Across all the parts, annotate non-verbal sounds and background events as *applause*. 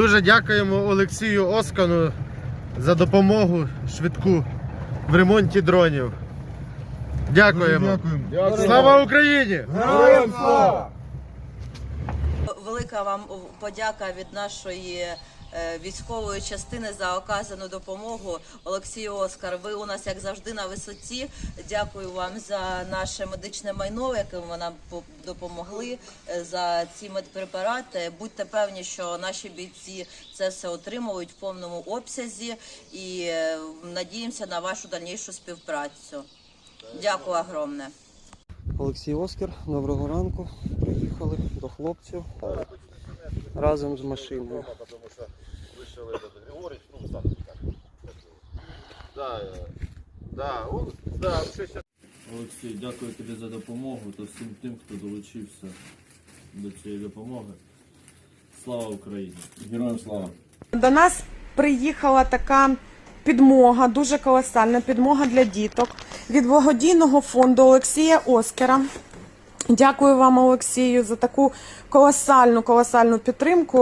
Дуже дякуємо Олексію Оскану за допомогу швидку в ремонті дронів. Дякуємо. Дякуємо. Слава Україні! Героям слава! Велика вам подяка від нашої військової частини за оказану допомогу. Олексію Оскар, ви у нас як завжди на висоті. Дякую вам за наше медичне майно, яким ви нам по- допомогли е, за ці медпрепарати. Будьте певні, що наші бійці це все отримують в повному обсязі і е, надіємося на вашу дальнішу співпрацю. Дякую огромне. Олексій Оскар, доброго ранку. Приїхали до хлопців разом з машиною. Да, да, он, да, Олексій, дякую тобі за допомогу та всім тим, хто долучився до цієї допомоги. Слава Україні! Героям слава. До нас приїхала така підмога, дуже колосальна підмога для діток від благодійного фонду Олексія Оскара. Дякую вам, Олексію, за таку колосальну, колосальну підтримку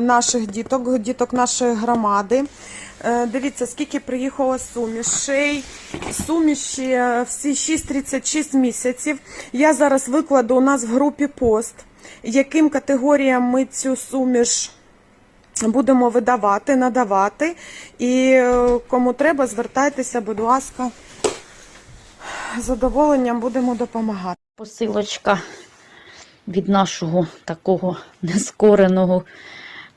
наших діток, діток нашої громади. Е, Дивіться, скільки приїхало сумішей. Суміші е, всі 6,36 місяців. Я зараз викладу у нас в групі пост, яким категоріям ми цю суміш будемо видавати, надавати. І е, кому треба, звертайтеся, будь ласка. З задоволенням будемо допомагати. Посилочка від нашого такого нескореного,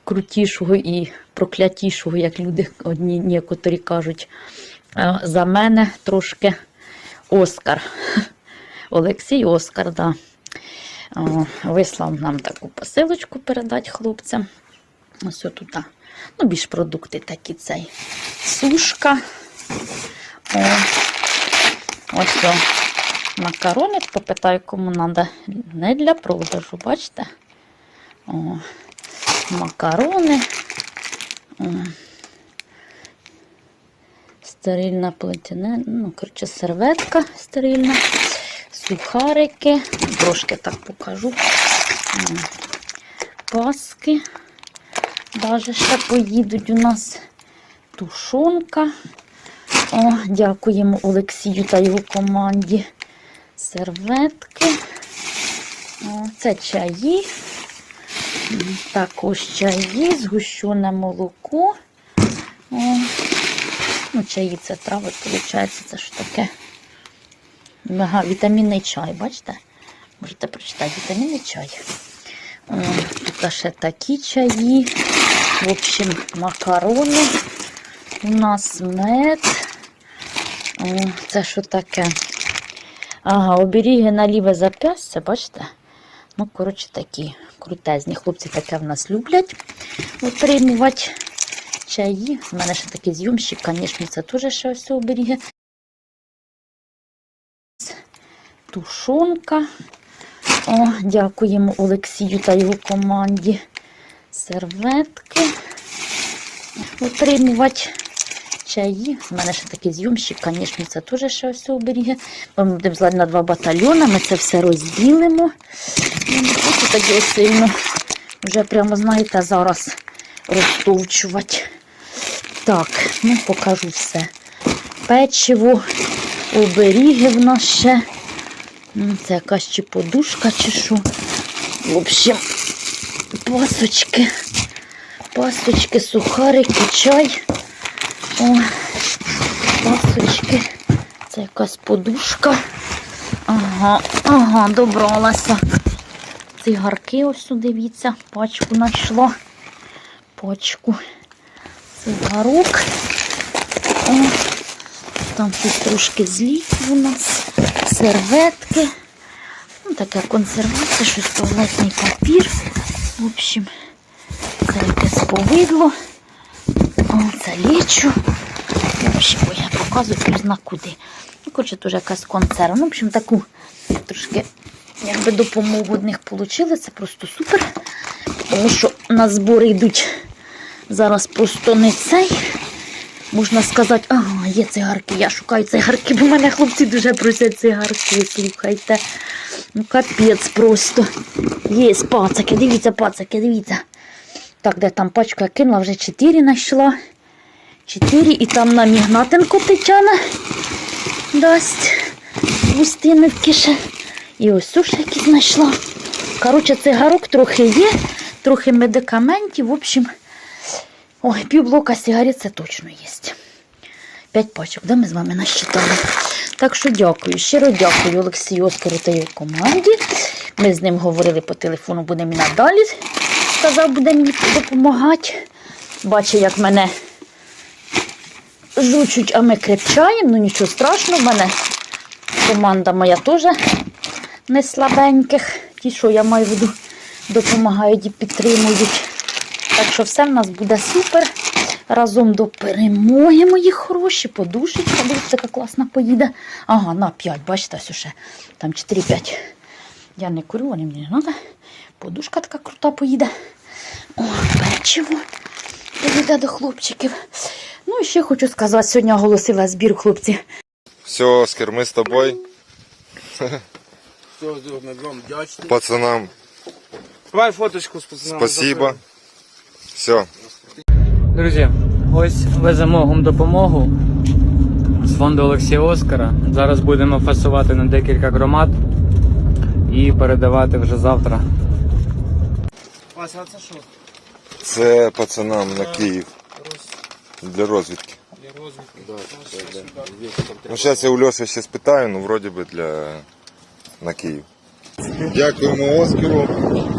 крутішого і проклятішого, як люди одні некоторі кажуть. Е, За мене трошки Оскар. *laughs* Олексій Оскар, да. Вислав нам таку посилочку передати хлопцям. Ось тут. Ну, більш продукти такі цей. Сушка. О, ось о, макарони. Попитаю, кому треба. Не для продажу, бачите? О, макарони. Стерильна плетяне, ну, коротше, серветка стерильна, сухарики, трошки так покажу. Паски. Даже ще поїдуть у нас тушонка. О, дякуємо Олексію та його команді. Серветки. О, це чаї. Також чаї, згущене молоко. О, ну, чаї це трави, виходить, це ж таке. Мега, вітамінний чай, бачите? Можете прочитати вітамінний чай. О, тут ще такі чаї. В общем, макарони. У нас мед. О, це що таке? Ага, оберіги на ліве зап'ястя, бачите? Ну, коротше, такі крутезні. Хлопці таке в нас люблять отримувати чаї. У мене ще такий зйомщик, звісно, це теж ще ось оберіги. Тушонка. О, дякуємо Олексію та його команді. Серветки. Отримувати чаї. У мене ще такий зйомщик, звісно, це теж ще ось оберіги. Ми будемо злати на два батальйони, ми це все розділимо. Я не хочу тоді сильно вже прямо, знаєте, зараз розтовчувати. Так, ну покажу все. Печиво, оберіги в нас ще. Це якась чи подушка, чи що. В общем, пасочки. Пасочки, сухарики, чай. О, пасочки. Це якась подушка. Ага, ага, добралася. Цигарки ось дивіться, пачку знайшла. Пачку цигарок. О, там тут трошки зліків у нас, серветки. Ну, така консервація, щось туалетний папір. В общем, це якесь повидло. Це лічу. В общем, я показую пізна куди. Ну, коротше, теж якась консерва. Ну, в общем, таку трошки якби допомогу від них отримали. Це просто супер. Тому що на збори йдуть зараз просто не цей. Можна сказати, ага, є цигарки, я шукаю цигарки, бо мене хлопці дуже просять цигарки, слухайте. Ну, капець просто. Є пацаки, дивіться, пацаки, дивіться. Так, де там пачку я кинула, вже 4 знайшла. 4 і там нам Ігнатенко Тетяна дасть густинивки ще. І ось суші які знайшла. Коротше, цигарок трохи є, трохи медикаментів. В общем, ой, півблока сигарет це точно є. П'ять пачок, да, ми з вами насчитали. Так що дякую, щиро дякую Олексію Оскару та його команді. Ми з ним говорили по телефону, будемо і надалі. Сказав, буде мені допомагати. Бачить, як мене жучуть, а ми крепчаємо. Ну нічого страшного, в мене команда моя теж не слабеньких. Ті, що я маю виду, допомагають і підтримують. Так що все в нас буде супер. Разом до перемоги, мої хороші. Подушечка, дивіться, така класна поїде. Ага, на 5, бачите, ось ще. Там 4-5. Я не курю, вони мені не треба. Подушка така крута поїде. О, печиво поїде до хлопчиків. Ну і ще хочу сказати, сьогодні оголосила збір хлопці. Все, Оскар, мы с тобой. Все, ми вам вдячні. Пацанам Давай фоточку з пацанами. спасибо. Все. Друзі, ось веземо гумдопомогу з фонду Олексія Оскара. Зараз будемо фасувати на декілька громад і передавати вже завтра. Вася, а це що? Це пацанам на Київ. Для розвідки. Для розвідки. Ну, зараз я у Льоші ще спитаю, ну вроді би для на Київ. Дякуємо Оскару.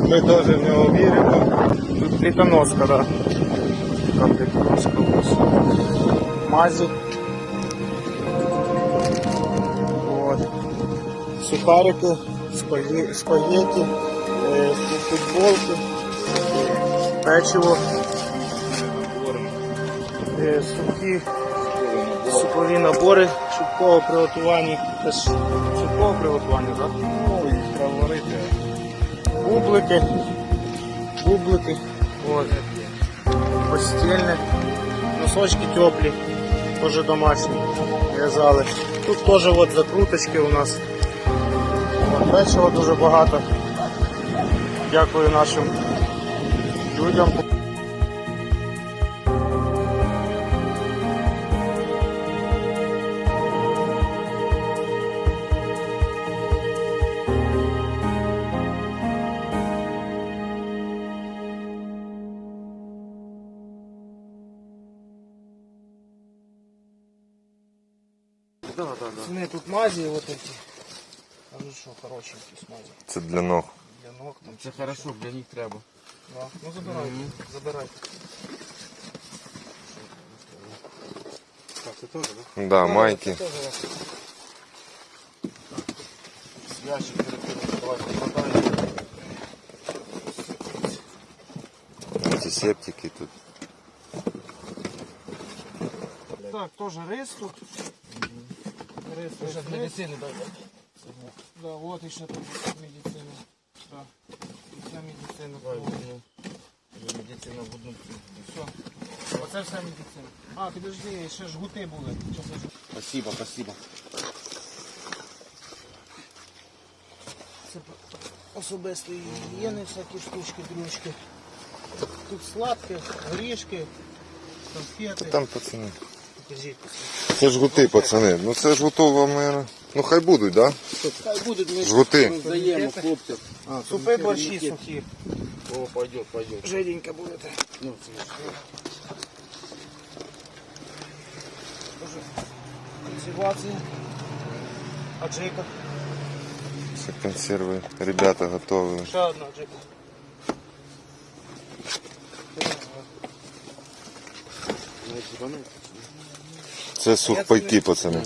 Ми теж в нього віримо. Тут плітоноска, да. У нас. Мазі. Вот. Сухарики, спагетті, е, футболки, печиво, е, сухі супові набори швидкого приготування. Це ж швидкого приготування, так? Ну, варити. Бублики. Бублики. Вот. Постільне. Носочки теплі. Теж домашні. В'язали. Тут теж от закруточки у нас. От печива дуже багато. Дякую нашим людям. Пацаны, тут мази вот эти. А ну что, хорошенькие с мази. Це для ног. Для ног там. Це хорошо, для них треба. Да. Ну забирай, забирай. Так, це теж, да? Да, майки. Ящик перекинуть, давай покладаємо. Антисептики тут. Так, теж рис тут. Рис, рис, рис. медицини дай. Да, вот еще тут медицина. Да. Вся медицина. Медицина в одну. Все. Оце вся медицина. А, підожди, ще жгути були. Щас я ж- Спасибо, спасибо. Це особистої гігієни, всякі штучки, дрючки. Тут сладке, горішки, конфети. Там пацани. Покажіть. Це жгути, пацани. Ну це жгутова мера. Ну хай будуть, да? Хай будуть ми Жгути. роздаємо хлопцям. Супи борщі сухі. О, пойдет, пойдет. Жиденько будете. Ну, це Консервація. Аджика. Все консерви. Ребята готові. Ще одна аджика. Це сухпайки, пацани.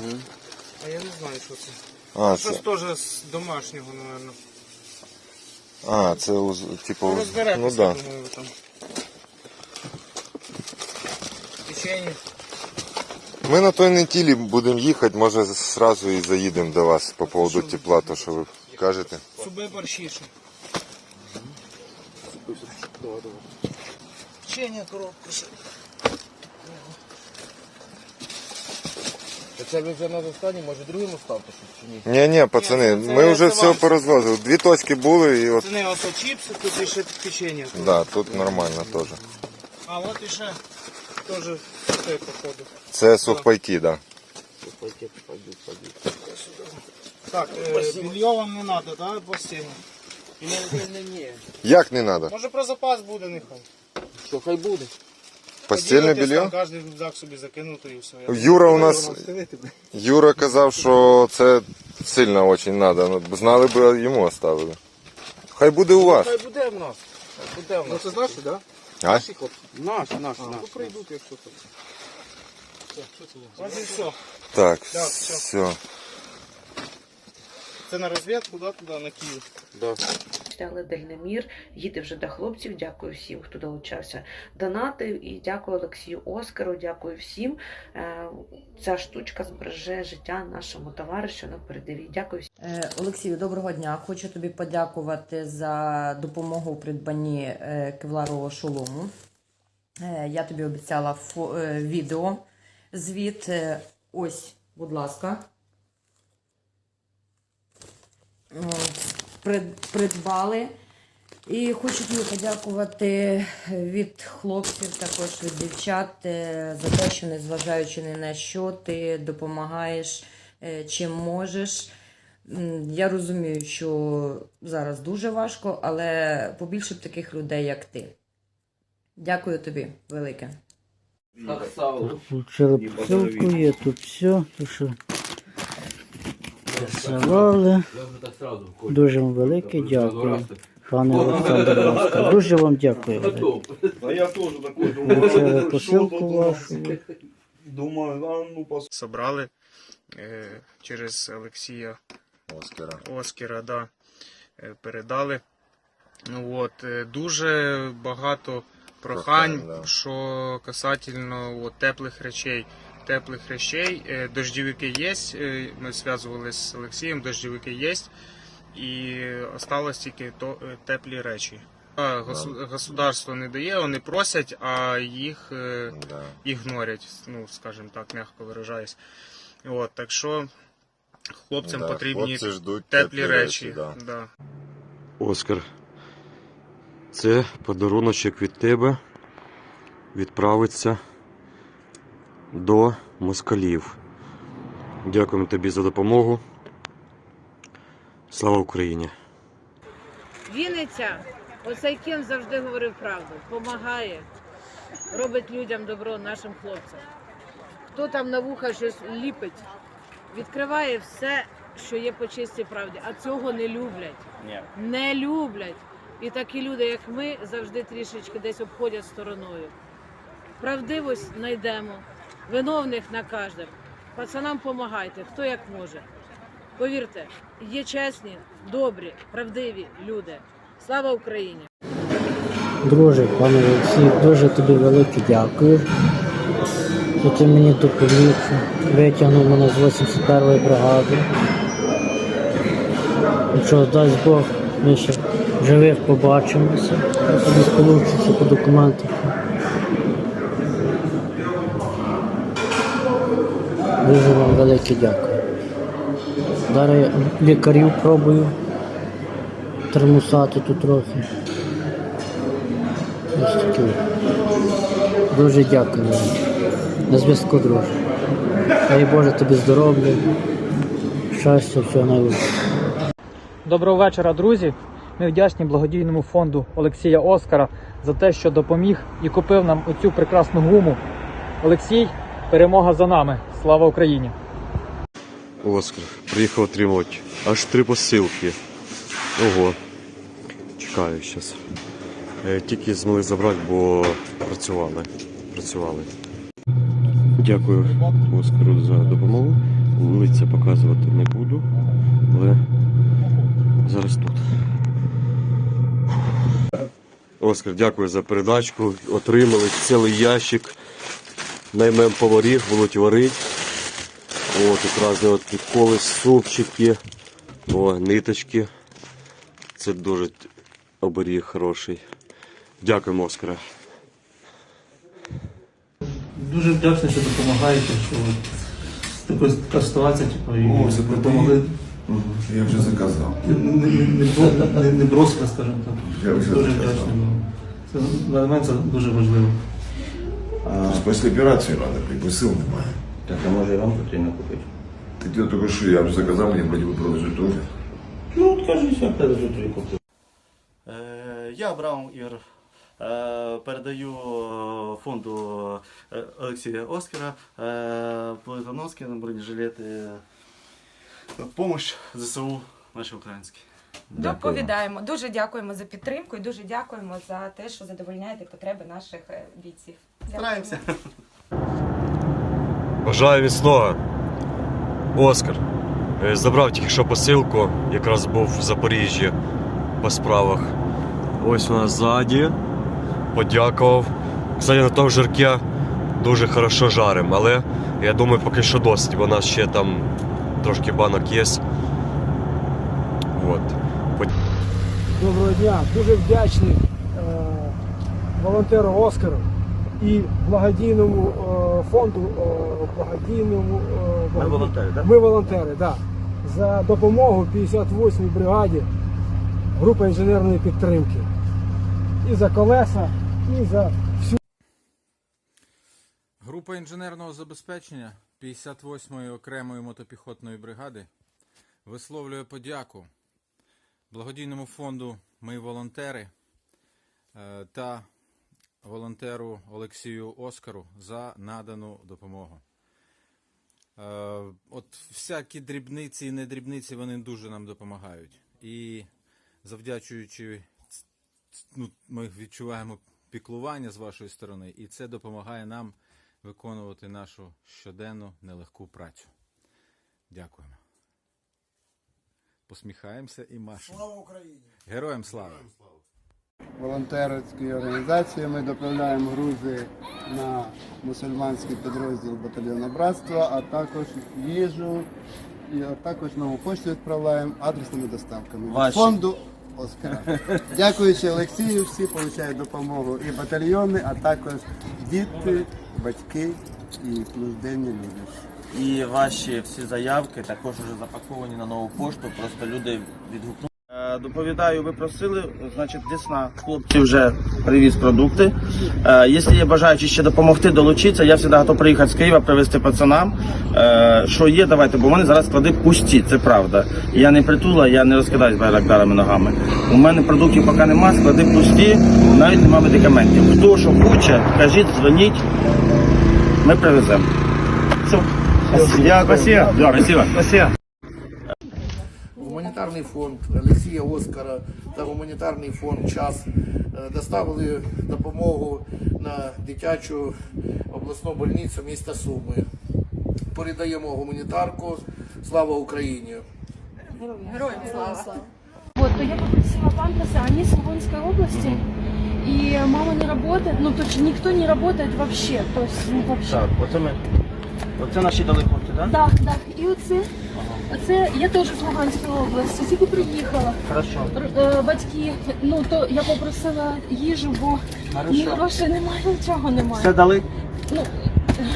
А я не знаю, що це. А, Щось це, теж з домашнього, мабуть. а, це уз- типу, ну Розберетеся, да. думаю, ви там. Печенье. Ми на той неділі будемо їхати, може зразу і заїдемо до вас по поводу тепла, то що ви кажете. Суби борщі ще. Печенье, коробка ще. Це ви вже на застані, може другим ставте щось чи ні? Ні, ні, пацани, Ні, це- ми це все все вам. порозвозили. Дві точки були і от. Не ото чіпси, тут і ще печення. Да, тут нормально теж. А от і ще теж це походу. Це сухпайки, да. Так, е, більйо вам не треба, так, постійно? Не, не, не, ні. Як не треба? Може про запас буде нехай. Що, хай буде. Постільне белье? Кожен рюкзак собі закинути і все. Юра у нас. Юра казав, що це сильно дуже треба. Знали б, йому оставили. Хай буде у вас. Хай буде в нас. Хай буде в нас. Ну це наші, так? А? Наші хлопці. Наші, наші, наші. Ну прийдуть, якщо так. Ось і все. Так, Так, все. все. Це на розвідку, да, туди, на Київ. Але Дальномір їде вже до хлопців. Дякую всім, хто долучався донатив. І дякую Олексію Оскару. Дякую всім. Е, Ця штучка збереже життя нашому товаришу на передовій. Дякую всім. Е, Олексію, доброго дня. Хочу тобі подякувати за допомогу у придбанні е, кевларового шолому. Я тобі обіцяла відео звіт. Ось, будь ласка. Ось, Придбали. І хочу тобі подякувати від хлопців, також від дівчат е, за те, що незважаючи ні на що, ти допомагаєш е, чим можеш. Я розумію, що зараз дуже важко, але побільше б таких людей, як ти. Дякую тобі, велике. Получили посилку, є тут все, то що присилали. Дуже вам велике дякую. Пане Олександр Ласка. Дуже вам дякую. А я теж такой Получили посилку вашу. Думаю, а ну пос... Собрали е, через Олексія Оскара. Оскара, да, е, передали. Ну, от, е, дуже багато прохань, Прохань, да. що касательно от, теплих речей. Теплих речей. Е, Дождівики є. е, Ми зв'язувалися з Олексієм, дождівики є. І осталось тільки то, е, теплі речі. А, госу- Государство не дає, вони просять, а їх Да. ігнорять, ну, скажімо так, м'яко виражаюсь. От, так що хлопцям Да, потрібні хлопці ждуть теплі речі. да. Да. Оскар, це подаруночок від тебе відправиться до москалів. Дякуємо тобі за допомогу. Слава Україні! Вінниця, оцей кін завжди говорив правду, допомагає, робить людям добро нашим хлопцям. Хто там на вуха щось ліпить, відкриває все, що є по чистій правді, а цього не люблять. Не люблять. І такі люди, як ми, завжди трішечки десь обходять стороною. Правдивость знайдемо, виновних накажемо. Пацанам допомагайте, хто як може. Повірте, є чесні, добрі, правдиві люди. Слава Україні! Друже, пане Олексій, дуже тобі велике дякую. Що ти мені допоміг, витягнув мене з 81-ї бригади. Якщо дасть Бог, ми ще живих побачимося. Я тобі сполучуся по документах. Дуже вам велике дякую. Зараз я лікарів пробую термусати тут трохи. Ось такі. Дуже дякую вам. На зв'язку, друже. Дай Боже тобі здоров'я, щастя, всього найкращого. Доброго вечора, друзі. Ми вдячні благодійному фонду Олексія Оскара за те, що допоміг і купив нам оцю прекрасну гуму. Олексій, перемога за нами. Слава Україні! Оскар, приїхав отримувати аж три посилки. Ого. Чекаю зараз. Тільки змогли забрати, бо працювали. Працювали. Дякую Оскару за допомогу. Лиця показувати не буду, але зараз тут. Оскар, дякую за передачку. Отримали цілий ящик. Наймем поварів, будуть варити. О, тут різні от приколи, супчики, о, ниточки. Це дуже оберіг хороший. Дякуємо, Оскара. Дуже вдячний, що допомагаєте, що така, така ситуація, типу, і О, це допомогли. Я вже заказав. Не, не, не, бро- не, не бросили, скажімо так. Я вже дуже заказав. вдячний. Це для мене це дуже важливо. Тобто після операції треба, якби сил немає. Так, а може і вам потрібно купити? Так я тільки що, я вже заказав, мені вроді би теж. Ну, от кажись, я пережу тобі куплю. Е, Я Абрамов Ігор. Е, Передаю е, фонду е, Олексія Оскара е, на бронежилети. Помощь ЗСУ наші українські. Доповідаємо. Дуже дякуємо за підтримку і дуже дякуємо за те, що задовольняєте потреби наших е, бійців. Стараємося. Бажаю міцного. Оскар. е, Забрав тільки що посилку, якраз був в Запоріжжі по справах. Ось вона ззаді. Подякував. Кстати, на тому жирке дуже хорошо жарим, але я думаю, поки що досить, бо у нас ще там трошки банок є. От. Доброго дня, дуже вдячний е, волонтеру Оскару і благодійному е, фонду, е, благодійному е, Ми волонтери, так? Ми волонтери, да. За допомогу 58-й бригаді групи інженерної підтримки. І за колеса, і за всю. Група інженерного забезпечення 58-ї окремої мотопіхотної бригади висловлює подяку благодійному фонду Ми волонтери та волонтеру Олексію Оскару за надану допомогу. Е, От всякі дрібниці і недрібниці вони дуже нам допомагають. І завдячуючи ну, ми відчуваємо піклування з вашої сторони, і це допомагає нам виконувати нашу щоденну нелегку працю. Дякуємо. Посміхаємося і машемо. Слава Україні! Героям слава! Героям слава! Волонтерської організації. Ми доправляємо грузи на мусульманський підрозділ батальйону братства, а також їжу і а також нову пошту відправляємо адресними доставками. Від Ваші. Фонду Оскара. Дякуючи Олексію, всі отримують допомогу і батальйони, а також діти, батьки і плюс денні люди. І ваші всі заявки також вже запаковані на нову пошту. Просто люди відгукнули. Доповідаю, ви просили, значить, Десна. Хлопці вже привіз продукти. Е, Якщо є бажаючі ще допомогти, долучитися, я завжди готов приїхати з Києва, привезти пацанам. Е, Що є, давайте, бо в мене зараз склади пусті, це правда. Я не притула, я не розкидаюсь байрактарами ногами. У мене продуктів поки нема, склади пусті, навіть нема медикаментів. Хто що хоче, кажіть, дзвоніть, ми привеземо. Все. Дякую. Спасибо. Спасибо. Гуманітарний фонд Олексія Оскара та гуманітарний фонд час е, доставили допомогу на дитячу обласну больницю міста Суми. Передаємо гуманітарку. Слава Україні! Героям слава! Вот, то я попросила памперсы, они с Луганской области. И мама не работает, ну точно никто не работает вообще. То есть, ну вообще. Так, оце ми. Оце наші дали хлопці, так? Да, да. І оце, оце я теж з Луганської області, тільки приїхала. Хорошо. Р- е, Батьки, ну то я попросила їжу, бо ні Хорошо. грошей немає, нічого немає. Все дали? Ну,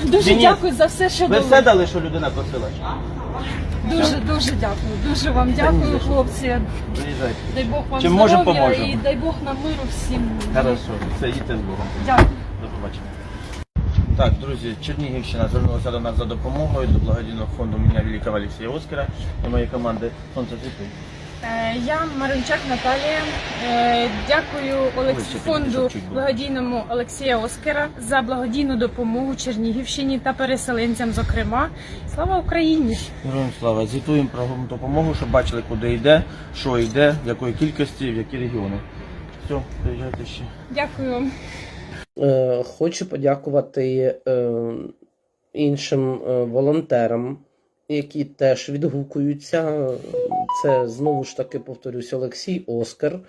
дуже Денис, дякую за все, що Ви дали. все дали, що людина просила? Дуже, дуже дякую. Дуже вам дякую, хлопці. Приїжджайте. Дай Бог вам Чим можемо, здоров'я поможемо. і дай Бог нам миру всім. Хорошо. Все, їдьте з Богом. Дякую. До побачення. Так, друзі, Чернігівщина звернулася до нас за допомогою до благодійного фонду імені Великого Олексія Оскара і моєї команди Сонце світу. Е, Я Маринчак Наталія. Е, Дякую Олекс... Фонду благодійному Олексія Оскара за благодійну допомогу Чернігівщині та переселенцям. Зокрема, слава Україні! Героям слава. Звітуємо про допомогу, щоб бачили, куди йде, що йде, в якої кількості, в які регіони. Все, приїжджайте ще. Дякую. Е, Хочу подякувати е, іншим е, волонтерам, які теж відгукуються. Це знову ж таки повторюсь Олексій Оскар.